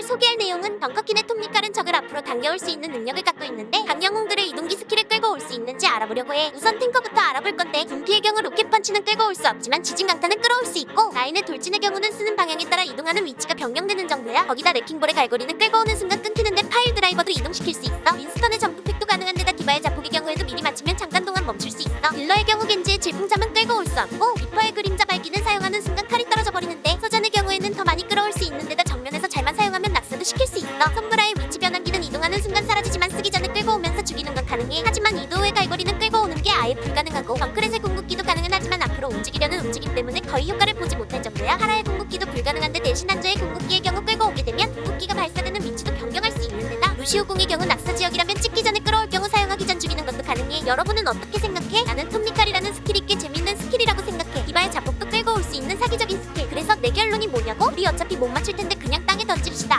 오늘 소개할 내용은 벙커킨의 톱니칼은 적을 앞으로 당겨올 수 있는 능력을 갖고 있는데 강영웅들의 이동기 스킬을 끌고 올 수 있는지 알아보려고 해. 우선 탱커부터 알아볼 건데 군피의 경우 로켓 펀치는 끌고 올 수 없지만 지진 강타는 끌어올 수 있고 라인의 돌진의 경우는 쓰는 방향에 따라 이동하는 위치가 변경되는 정도야. 거기다 레킹볼의 갈고리는 끌고 오는 순간 끊기는데 파일 드라이버도 이동시킬 수 있어. 윈스턴의 점프팩도 가능한 데다 디바의 자폭의 경우에도 미리 맞추면 잠깐 동안 멈출 수 있어. 딜러의 경우 겐지의 질풍잠은 끌고 올 수 없고 너 손브라의 위치 변환기는 이동하는 순간 사라지지만 쓰기 전에 끌고 오면서 죽이는 건 가능해. 하지만 이도의 갈고리는 끌고 오는 게 아예 불가능하고 덩크렛의 궁극기도 가능은 하지만 앞으로 움직이려는 움직임 때문에 거의 효과를 보지 못할 정도야. 하라의 궁극기도 불가능한데 대신 한조의 궁극기의 경우 끌고 오게 되면 궁극기가 발사되는 위치도 변경할 수 있는 데다 루시오궁의 경우 낙서 지역이라면 찍기 전에 끌어올 경우 사용하기 전 죽이는 것도 가능해. 여러분은 어떻게 생각해? 나는 톱니칼이라는 스킬이 꽤 재밌는 스킬이라고 생각해. 디바의 자폭도 끌고 올 수 있는 사기적인 스킬. 그래서 내 결론이 뭐냐고? 우리 어차피 못 맞출 텐데 그냥